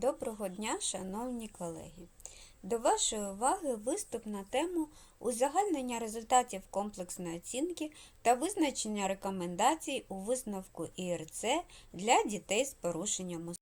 Доброго дня, шановні колеги! До вашої уваги виступ на тему узагальнення результатів комплексної оцінки та визначення рекомендацій у висновку ІРЦ для дітей з порушенням.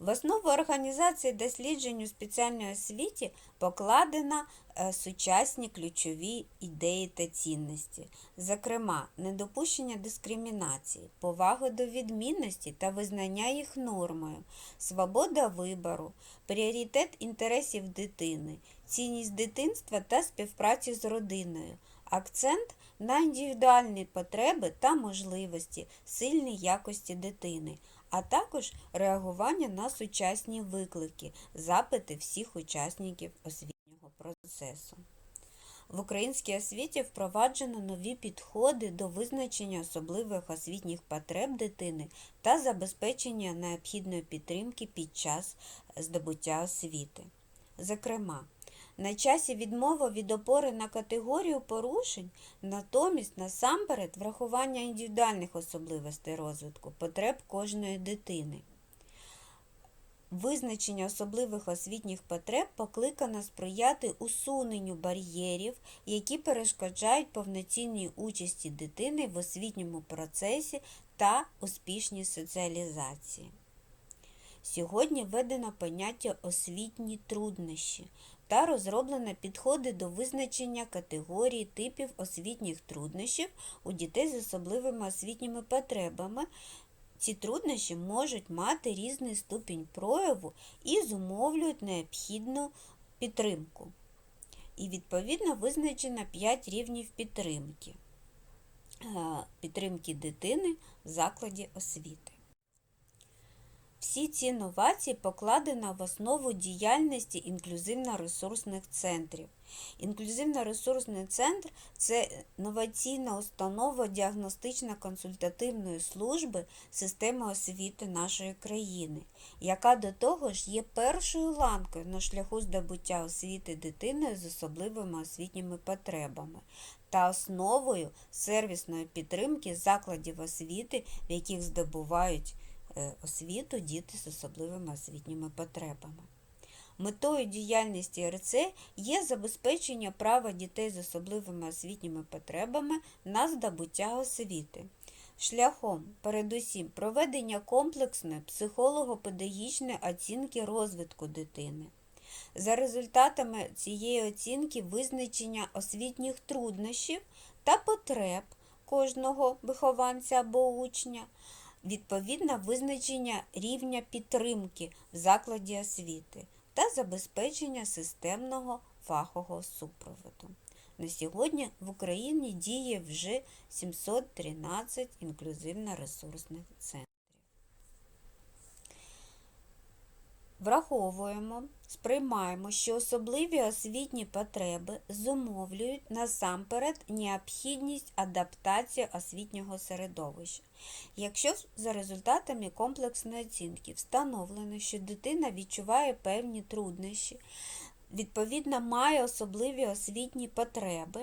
В основу організації досліджень у спеціальній освіті покладено е, сучасні ключові ідеї та цінності, зокрема, недопущення дискримінації, повага до відмінності та визнання їх нормою, свобода вибору, пріоритет інтересів дитини, цінність дитинства та співпраці з родиною, акцент на індивідуальні потреби та можливості, сильні якості дитини, а також реагування на сучасні виклики, запити всіх учасників освітнього процесу. В українській освіті впроваджено нові підходи до визначення особливих освітніх потреб дитини та забезпечення необхідної підтримки під час здобуття освіти. Зокрема, на часі відмова від опори на категорію порушень, натомість насамперед врахування індивідуальних особливостей розвитку, потреб кожної дитини. Визначення особливих освітніх потреб покликано сприяти усуненню бар'єрів, які перешкоджають повноцінній участі дитини в освітньому процесі та успішній соціалізації. Сьогодні введено поняття освітні труднощі та розроблено підходи до визначення категорій типів освітніх труднощів у дітей з особливими освітніми потребами. Ці труднощі можуть мати різний ступінь прояву і зумовлюють необхідну підтримку. І відповідно визначено 5 рівнів підтримки. Е, Підтримки дитини в закладі освіти. Всі ці новації покладено в основу діяльності інклюзивно-ресурсних центрів. Інклюзивно-ресурсний центр це новаційна установа діагностично-консультативної служби системи освіти нашої країни, яка до того ж є першою ланкою на шляху здобуття освіти дитини з особливими освітніми потребами та основою сервісної підтримки закладів освіти, в яких здобувають освіту діти з особливими освітніми потребами. Метою діяльності РЦ є забезпечення права дітей з особливими освітніми потребами на здобуття освіти. Шляхом, передусім, проведення комплексної психолого-педагогічної оцінки розвитку дитини. За результатами цієї оцінки визначення освітніх труднощів та потреб кожного вихованця або учня, відповідно визначення рівня підтримки в закладі освіти та забезпечення системного фахового супроводу. На сьогодні в Україні діє вже 713 інклюзивно-ресурсних центрів. Враховуємо, сприймаємо, що особливі освітні потреби зумовлюють насамперед необхідність адаптації освітнього середовища. Якщо за результатами комплексної оцінки встановлено, що дитина відчуває певні труднощі, відповідно має особливі освітні потреби,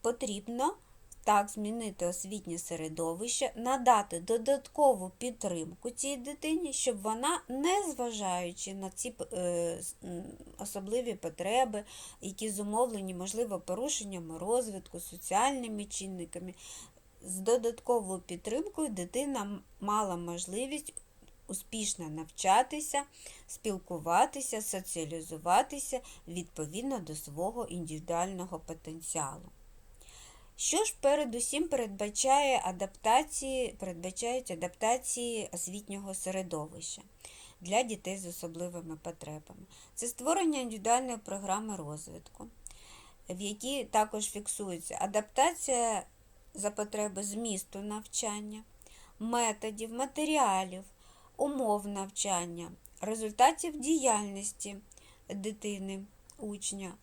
потрібно так змінити освітнє середовище, надати додаткову підтримку цій дитині, щоб вона, не зважаючи на ці е, особливі потреби, які зумовлені, можливо, порушеннями розвитку, соціальними чинниками, з додатковою підтримкою дитина мала можливість успішно навчатися, спілкуватися, соціалізуватися відповідно до свого індивідуального потенціалу. Що ж передусім передбачає адаптації, передбачають адаптації освітнього середовища для дітей з особливими потребами? Це створення індивідуальної програми розвитку, в якій також фіксується адаптація за потреби змісту навчання, методів, матеріалів, умов навчання, результатів діяльності дитини, учня,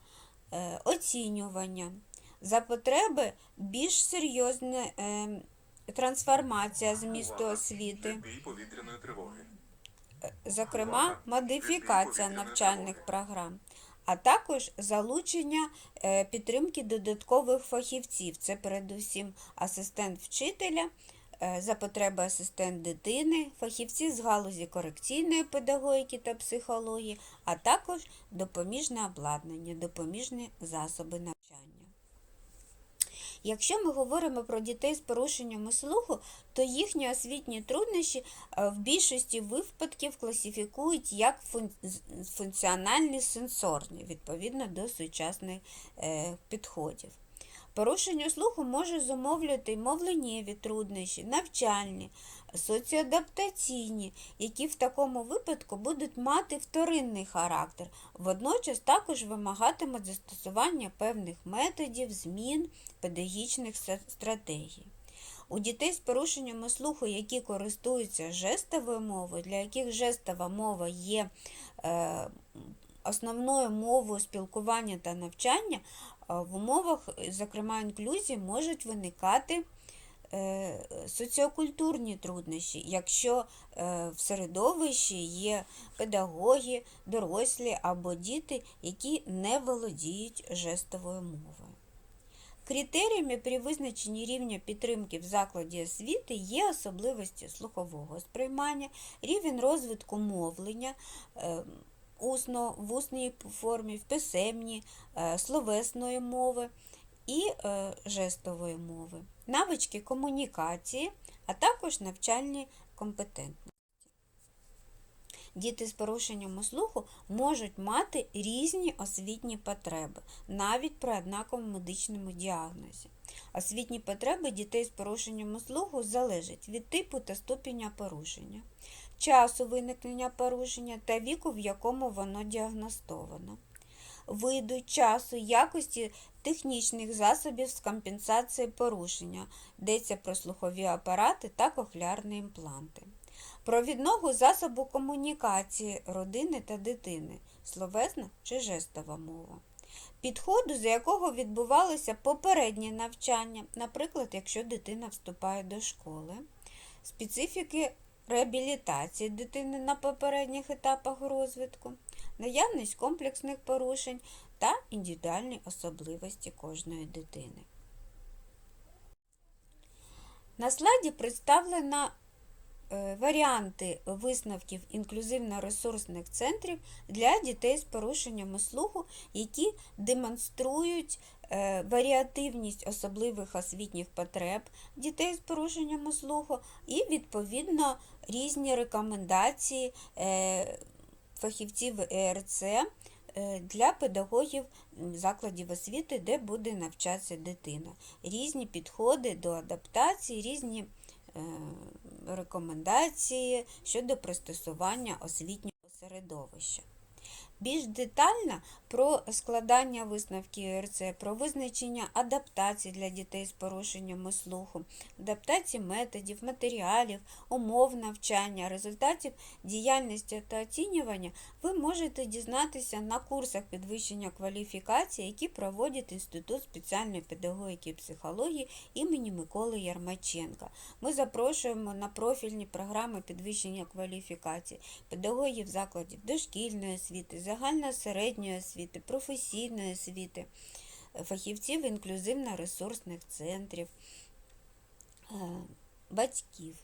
е, оцінювання. За потреби більш серйозна е, трансформація змісту освіти, тривоги. зокрема, модифікація навчальних програм, а також залучення е, підтримки додаткових фахівців. Це передусім асистент вчителя, е, за потреби асистент дитини, фахівці з галузі корекційної педагогіки та психології, а також допоміжне обладнання, допоміжні засоби навчання. Якщо ми говоримо про дітей з порушеннями слуху, то їхні освітні труднощі е, в більшості випадків класифікують як функціональні сенсорні, відповідно до сучасних е, підходів. Порушення слуху може зумовлювати й мовленнєві труднощі, навчальні, соціоадаптаційні, які в такому випадку будуть мати вторинний характер, водночас також вимагатимуть застосування певних методів, змін, педагогічних стратегій. У дітей з порушеннями слуху, які користуються жестовою мовою, для яких жестова мова є е, основною мовою спілкування та навчання, в умовах, зокрема, інклюзії, можуть виникати е, соціокультурні труднощі, якщо е, в середовищі є педагоги, дорослі або діти, які не володіють жестовою мовою. Критеріями при визначенні рівня підтримки в закладі освіти є особливості слухового сприймання, рівень розвитку мовлення, е, усно, в усній формі, в писемній, е, словесної мови і е, жестової мови, навички комунікації, а також навчальні компетентності. Діти з порушеннями слуху можуть мати різні освітні потреби, навіть при однаковому медичному діагнозі. Освітні потреби дітей з порушеннями слуху залежать від типу та ступеня порушення, часу виникнення порушення та віку, в якому воно діагностовано, виду, часу, якості технічних засобів з компенсації порушення, йдеться про слухові апарати та кохлеарні імпланти. Провідного засобу комунікації родини та дитини, словесна чи жестова мова. Підходу, за якого відбувалося попереднє навчання, наприклад, якщо дитина вступає до школи, специфіки реабілітації дитини на попередніх етапах розвитку, наявність комплексних порушень та індивідуальні особливості кожної дитини. На слайді представлена варіанти висновків інклюзивно-ресурсних центрів для дітей з порушеннями слуху, які демонструють е, варіативність особливих освітніх потреб дітей з порушеннями слуху і, відповідно, різні рекомендації е, фахівців ЕРЦ е, для педагогів закладів освіти, де буде навчатися дитина. Різні підходи до адаптації, різні е, рекомендації щодо пристосування освітнього середовища. Більш детально про складання висновків ЄРЦ, про визначення адаптацій для дітей з порушеннями слуху, адаптації методів, матеріалів, умов навчання, результатів діяльності та оцінювання ви можете дізнатися на курсах підвищення кваліфікації, які проводить Інститут спеціальної педагогіки і психології імені Миколи Ярмаченка. Ми запрошуємо на профільні програми підвищення кваліфікації педагогів закладів дошкільної освіти, загальносередньої освіти, професійної освіти, фахівців інклюзивно-ресурсних центрів, е, батьків.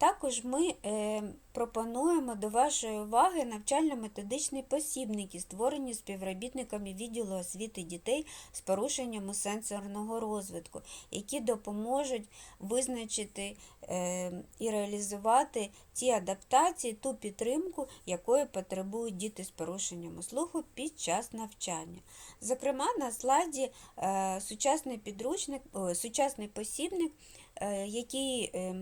Також ми е, пропонуємо до вашої уваги навчально-методичні посібники, створені співробітниками відділу освіти дітей з порушеннями сенсорного розвитку, які допоможуть визначити е, і реалізувати ті адаптації, ту підтримку, якої потребують діти з порушеннями слуху під час навчання. Зокрема, на слайді е, сучасний підручник, сучасний посібник, який е,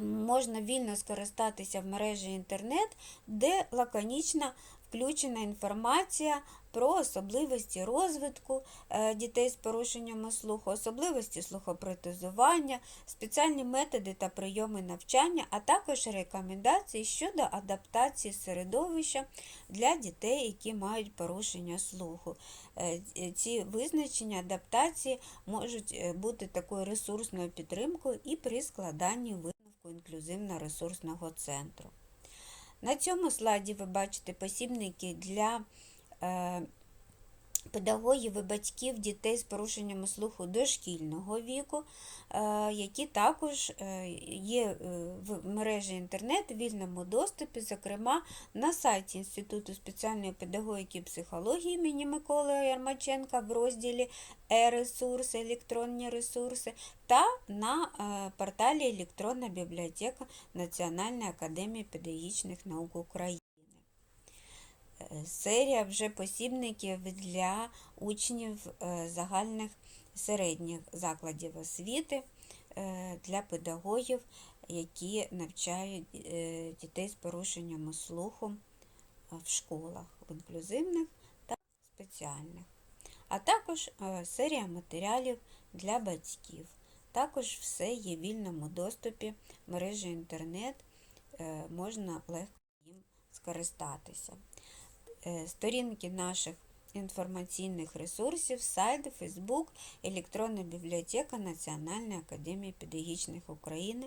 можна вільно скористатися в мережі інтернет, де лаконічно включена інформація про особливості розвитку е, дітей з порушеннями слуху, особливості слухопротезування, спеціальні методи та прийоми навчання, а також рекомендації щодо адаптації середовища для дітей, які мають порушення слуху. Е, Ці визначення адаптації можуть е, бути такою ресурсною підтримкою і при складанні висновку інклюзивно-ресурсного центру. На цьому слайді ви бачите посібники для е, педагогів і батьків дітей з порушеннями слуху дошкільного віку, е, які також е, є е, в мережі інтернет у вільному доступі, зокрема на сайті Інституту спеціальної педагогіки і психології імені Миколи Ярмаченка в розділі Е-ресурси, електронні ресурси та на порталі Електронна бібліотека Національної академії педагогічних наук України. Серія вже посібників для учнів е, загальних середніх закладів освіти е, для педагогів, які навчають е, дітей з порушеннями слуху в школах в інклюзивних та спеціальних, а також серія матеріалів для батьків. Також все є в вільному доступі в мережі інтернет, можна легко їм скористатися. Е, сторінки наших інформаційних ресурсів, сайт, Фейсбук, електронна бібліотека Національної академії педагогічних України,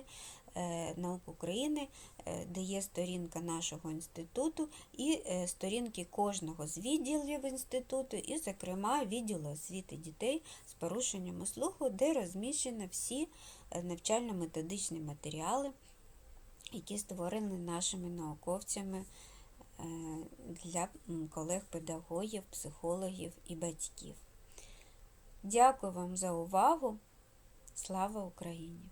е, наук України, е, де є сторінка нашого інституту і сторінки кожного з відділів інституту, і, зокрема, відділу освіти дітей з порушеннями слуху, де розміщені всі навчально-методичні матеріали, які створені нашими науковцями. Для колег-педагогів, психологів і батьків. Дякую вам за увагу. Слава Україні!